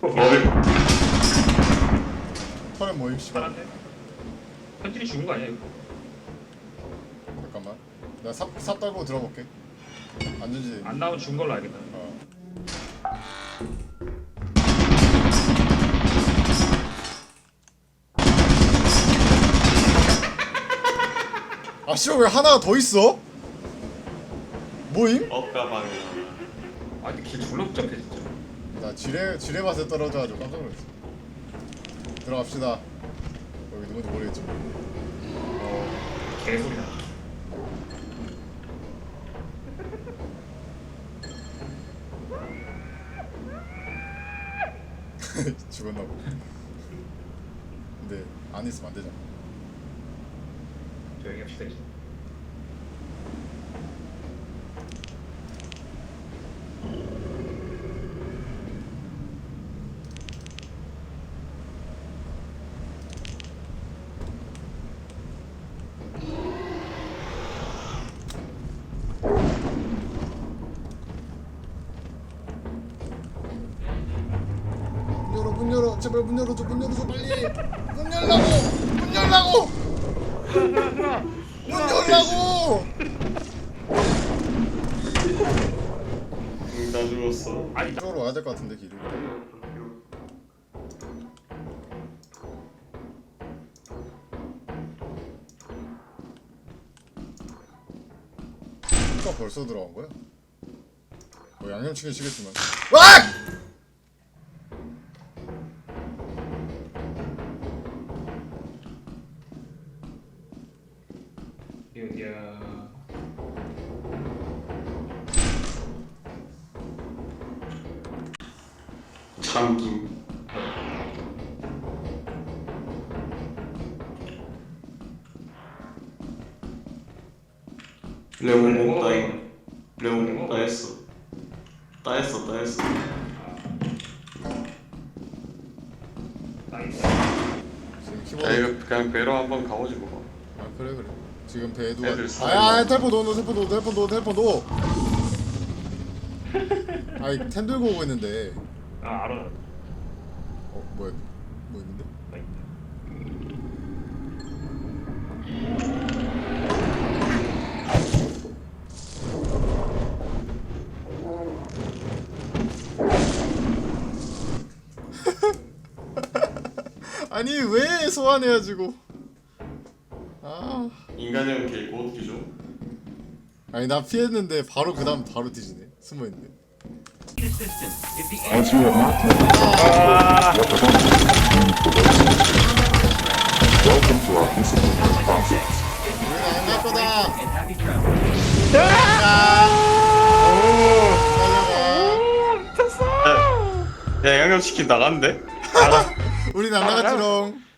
머리 털에 모임 씨발 사람들 현진이 죽은 거 아니야 이거? 잠깐만 나삽삽 떨고 들어볼게 안전지 안 나오면 죽은 걸로 알겠다. 어. 아 씨발 왜 하나가 더 있어? 뭐임? 억가방이 아 근데 길 졸라 복잡해 진짜. 나 지뢰 지뢰 맛에 떨어져가지고 깜짝 놀랐어. 들어갑시다. 여기 누군지 모르겠지만. 어, 개소리야. 죽었나 보. 근데 안 있으면 안 되잖아. 조용히 합시다 이제. 문 열어 제발 문 열어줘 문 열어줘 빨리 문 열라고 문 열라고 문 열라고 응, 나 죽었어 아니 나 이쪽으로 와야 될 것 같은데 길이. 누가 벌써 들어간 거야? 뭐 양념치킨 시겠지만. 와! 여기야. 참김 레몬 따인 레몬 따했어 따했어 따했어 나이스. 지금 야 키보드. 이거 그냥 배로 한번 가보지 뭐 아 그래 그래. 지금 배도. 애들 아야 아, 텔폰 놓, 놓, 텔폰 놓, 텔폰 놓, 텔폰 놓. 아이 템 들고 오고 있는데. 아 알아. 어 뭐야? 뭐 있는데? 나. 아니 왜 소환해가지고? 아. 인간형 개고 줘? 아니 나 피했는데 바로 그 다음 바로 뒤지네 숨어 있네. You have welcome to our disciplinary process. 우리는 안갈 거다. 야 양념치킨 나간대? 우리는 안 나갔지롱.